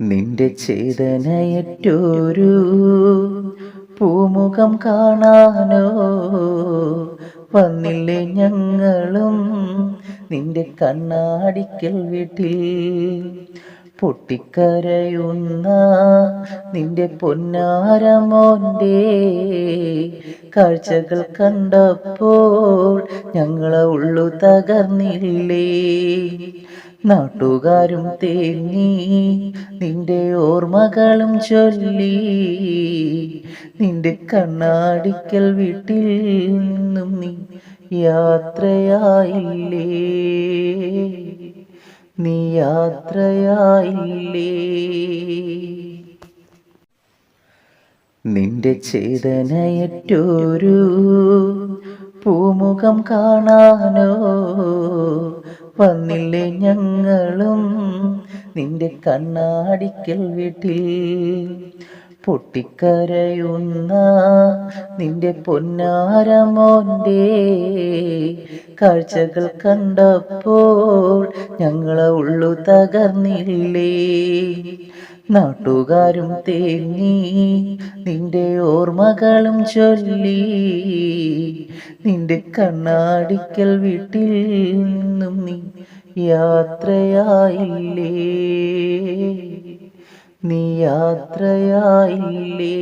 നിന്റെ ചേതനയറ്റൊരു പൂമുഖം കാണാനോ? വന്നില്ലേ ഞങ്ങളും നിന്റെ കണ്ണാടിക്കൽ വീട്ടിൽ. പൊട്ടിക്കരയുന്ന നിന്റെ പൊന്നാരമോന്റെ കാഴ്ചകൾ കണ്ടപ്പോൾ ഞങ്ങളെ ഉള്ളു തകർന്നില്ലേ? നാട്ടുകാരും തേങ്ങി നിന്റെ ഓർമ്മകളും ചൊല്ലി. നിന്റെ കണ്ണാടിക്കൽ വീട്ടിൽ നിന്നും നീ യാത്രയായില്ലേ? നീ യാത്രയായില്ലേ? നിന്റെ ചേതനയറ്റൊരു പൂമുഖം കാണാനോ? വന്നില്ലേ ഞങ്ങളും. നിന്റെ കണ്ണാടിക്കൽ വീട്ടിൽ പൊട്ടിക്കരയുന്ന നിന്റെ പൊന്നാരമോന്റെ കാഴ്ചകൾ കണ്ടപ്പോൾ ഞങ്ങളെ ഉള്ളു തകർന്നില്ലേ. നാട്ടുകാരും തേങ്ങി നിന്റെ ഓർമ്മകളും ചൊല്ലി. നിന്റെ കണ്ണാടിക്കൽ വീട്ടിൽ നിന്നും നീ യാത്രയായില്ലേ? നീ യാത്രയായില്ലേ?